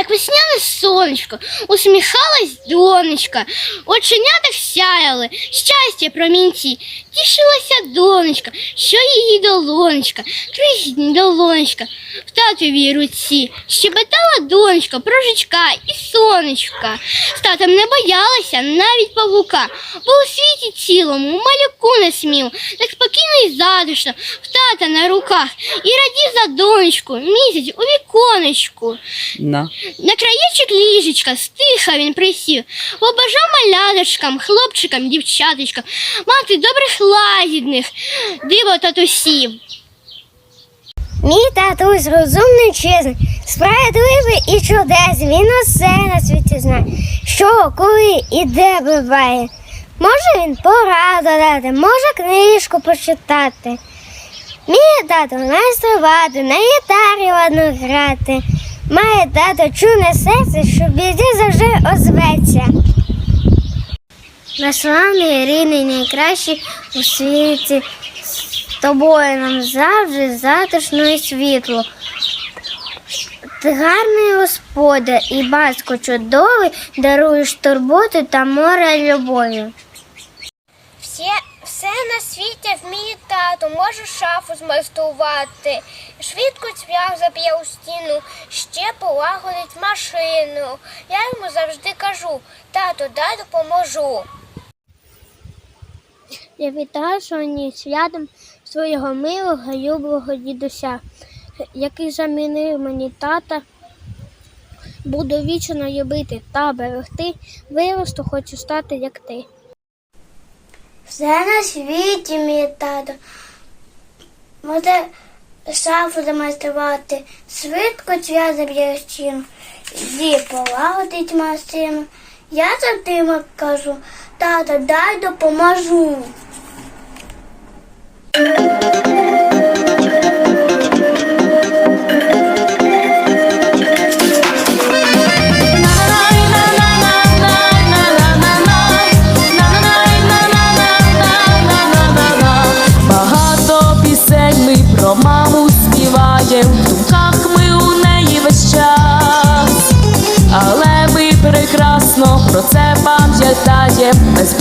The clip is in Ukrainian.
як весняне сонечко, усміхалась донечка, оченята сяяли, щастя промінці, тішилася донечка, що її долонечка, крізь долонечка, в татовій руці, щебетала донечка про жичка і сонечка. З татом не боялася навіть павука, бо у світі цілому малюку не смів, так спокійно і затишно, в тата на руках, і радів за донечку, місяць у віконечку. На. На краєчок ліжечка стиха він присів, побажав маляточкам, хлопчикам, дівчаточкам, мати добрих лагідних, диво татусів. Мій татусь розумний, чесний, справедливий і чудесний. Він усе на світі знає, що, коли і де буває. Може він пораду дати, може книжку почитати. Мій тато майструвати, на гітарі ладно грати. Має тато чуне серце, що в біді завжди озветься. Наш славний рідний найкращий у світі. З тобою нам завжди затишно і світло. Ти гарний господар і батько чудовий, даруєш турботу та море любові. Світі вміє тато, може шафу змайструвати, швидко цвях заб'є у стіну, ще полагодить машину. Я йому завжди кажу, тато, дай допоможу. Я вітаю сьогодні святом свого милого любого дідуся, який замінив мені тата. Буду вічно любити та берегти, виросту хочу стати, як ти. Все на світі, мій тато. Може шафу замайструвати, швидко цвя заб'є чину. і полагодить машину. Я за тим кажу, тато, дай допоможу. Про це пам'ятає без